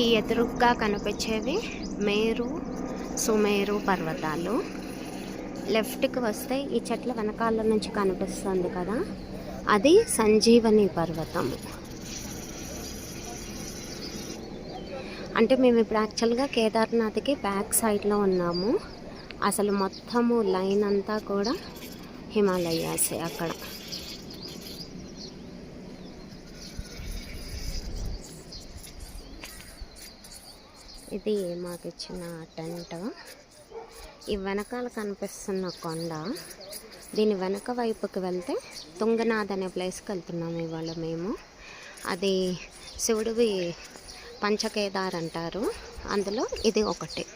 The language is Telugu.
ఈ ఎదురుగ్గా కనిపించేవి మేరు సుమేరు పర్వతాలు. లెఫ్ట్కి వస్తే ఈ చెట్ల వెనకాల నుంచి కనిపిస్తుంది కదా అది సంజీవని పర్వతం. అంటే మేము ఇప్పుడు యాక్చువల్గా కేదార్నాథ్కి బ్యాక్ సైడ్లో ఉన్నాము. అసలు మొత్తము లైన్ అంతా కూడా హిమాలయాసే అక్కడ. ఇది మాకు ఇచ్చిన టెంట్. ఈ వెనకాల కనిపిస్తున్న కొండ దీని వెనక వైపుకి వెళ్తే తుంగనాథ్ అనే ప్లేస్కి వెళ్తున్నాము ఇవాళ మేము. అది శివుడివి పంచకేదార్ అంటారు. అందులో ఇది ఒకటి.